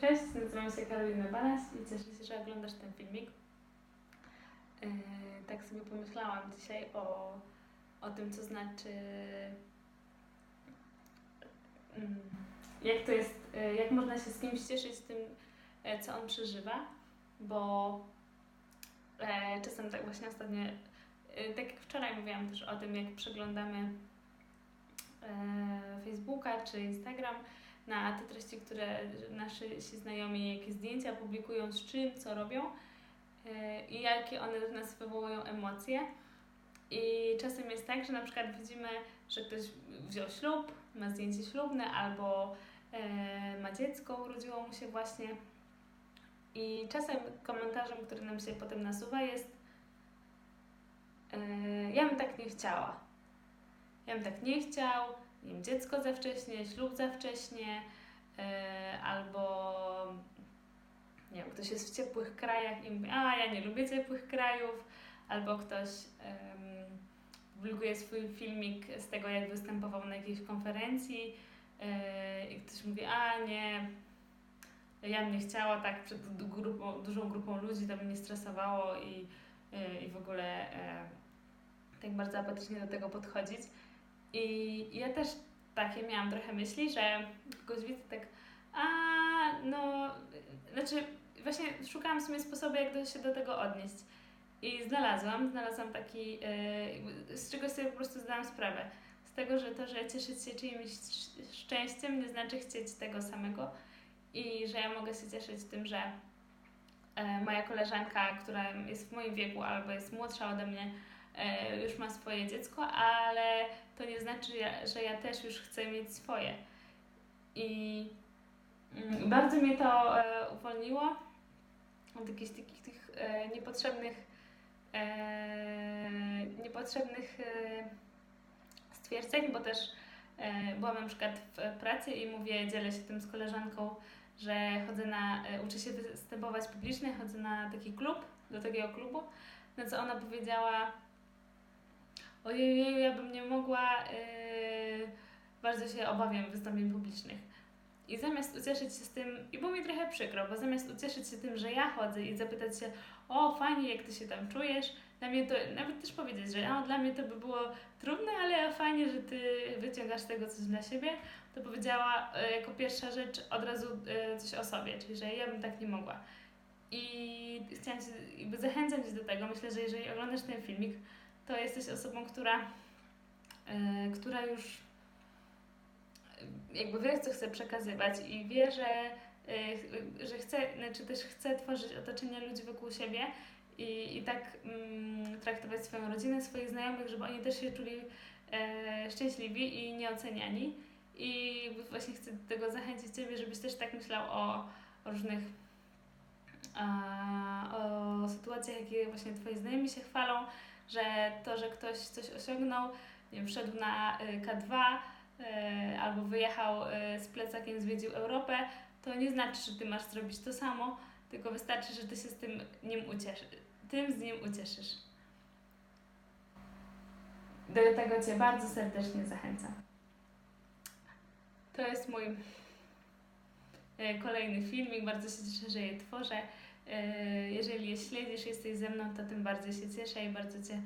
Cześć, nazywam się Karolina Balas i cieszę się, że oglądasz ten filmik. Yy, tak sobie pomyślałam dzisiaj o, o tym, co znaczy. mm, Jak to jest, yy, jak można się z kimś cieszyć tym, e, co on przeżywa, bo e, czasem tak właśnie ostatnio, e, tak jak wczoraj mówiłam też o tym, jak przeglądamy e, Facebooka czy Instagram, na te treści, które nasi znajomi, jakie zdjęcia publikują, z czym, co robią yy, i jakie one w nas wywołują emocje. I czasem jest tak, że na przykład widzimy, że ktoś wziął ślub, ma zdjęcie ślubne albo yy, ma dziecko, urodziło mu się właśnie. I czasem komentarzem, który nam się potem nasuwa jest yy, ja bym tak nie chciała. Ja bym tak nie chciał, nie wiem, dziecko za wcześnie, ślub za wcześnie, yy, albo nie wiem, ktoś jest w ciepłych krajach i mówi, a ja nie lubię ciepłych krajów, albo ktoś um, swój filmik z tego, jak występował na jakiejś konferencji yy, i ktoś mówi, a nie, ja bym nie chciała tak przed grupą, dużą grupą ludzi, to mnie stresowało i, yy, i w ogóle yy, tak bardzo apatycznie do tego podchodzić. I ja też takie miałam trochę myśli, że kogoś widzę tak, a no, znaczy właśnie szukałam sobie sposobu, jak do, się do tego odnieść. I znalazłam, znalazłam taki, yy, z czego sobie po prostu zdałam sprawę. Z tego, że to, że cieszyć się czyimś szczęściem nie znaczy chcieć tego samego i że ja mogę się cieszyć tym, że yy, moja koleżanka, która jest w moim wieku albo jest młodsza ode mnie, już ma swoje dziecko, ale to nie znaczy, że ja też już chcę mieć swoje. I mm, bardzo mnie to e, uwolniło od jakichś takich tych e, niepotrzebnych niepotrzebnych stwierdzeń, bo też byłam na przykład w pracy i mówię, dzielę się tym z koleżanką, że chodzę na, uczę się występować publicznie, chodzę na taki klub, do takiego klubu, na co ona powiedziała, ojej, ja bym nie mogła, yy, bardzo się obawiam wystąpień publicznych. I zamiast ucieszyć się z tym, i było mi trochę przykro, bo zamiast ucieszyć się tym, że ja chodzę i zapytać się, o fajnie, jak ty się tam czujesz, dla mnie to, nawet też powiedzieć, że o, dla mnie to by było trudne, ale fajnie, że ty wyciągasz z tego coś dla siebie, to powiedziała y, jako pierwsza rzecz od razu y, coś o sobie, czyli że ja bym tak nie mogła. I chciałam cię, jakby zachęcam cię do tego. Myślę, że jeżeli oglądasz ten filmik, to jesteś osobą, która, yy, która już jakby wie, co chce przekazywać i wie, że, yy, że chce, znaczy też chce tworzyć otoczenie ludzi wokół siebie i, i tak yy, traktować swoją rodzinę, swoich znajomych, żeby oni też się czuli yy, szczęśliwi i nieoceniani. I właśnie chcę do tego zachęcić Ciebie, żebyś też tak myślał o, różnych o sytuacjach, jakie właśnie Twoi znajomi się chwalą, że to, że ktoś coś osiągnął, nie wiem, wszedł na y, K2 y, albo wyjechał y, z plecakiem, zwiedził Europę, to nie znaczy, że ty masz zrobić to samo, tylko wystarczy, że ty się z tym nim ucieszysz, tym z nim ucieszysz. Do tego Cię bardzo serdecznie zachęcam. To jest mój kolejny filmik, bardzo się cieszę, że je tworzę. E, jeżeli je śledzisz, jesteś ze mną, to tym bardziej się cieszę i bardzo Cię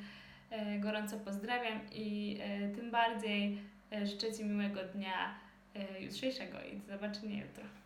e, gorąco pozdrawiam i e, tym bardziej życzę Ci miłego dnia jutrzejszego i do zobaczenia jutro.